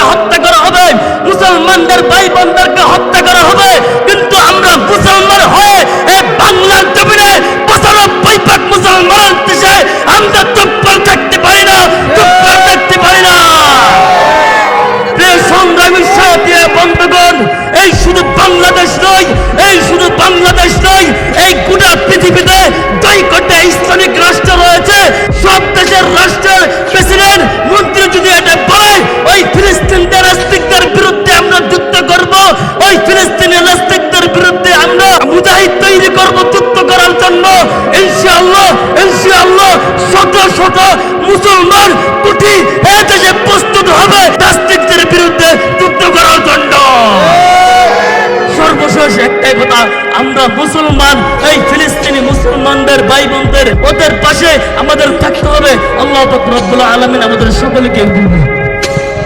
ভাইদেরকে হত্যা করা হবে। মুসলমানদের ভাই বোনদেরকে হত্যা করা হবে। কিন্তু আমরা মুসলমান হয়ে এই বাংলার জমিনে মুসলমান আমরা থাকতে পারি না থাকতে পারি না। সংগ্রামী বন্ধুগণ, এই শুধু সর্বশেষ একটাই কথা, আমরা মুসলমান, এই ফিলিস্তিনি মুসলমানদের ভাই বোনদের ওদের পাশে আমাদের থাকতে হবে। আল্লাহ রব্বুল আলমিন আমাদের সকলকে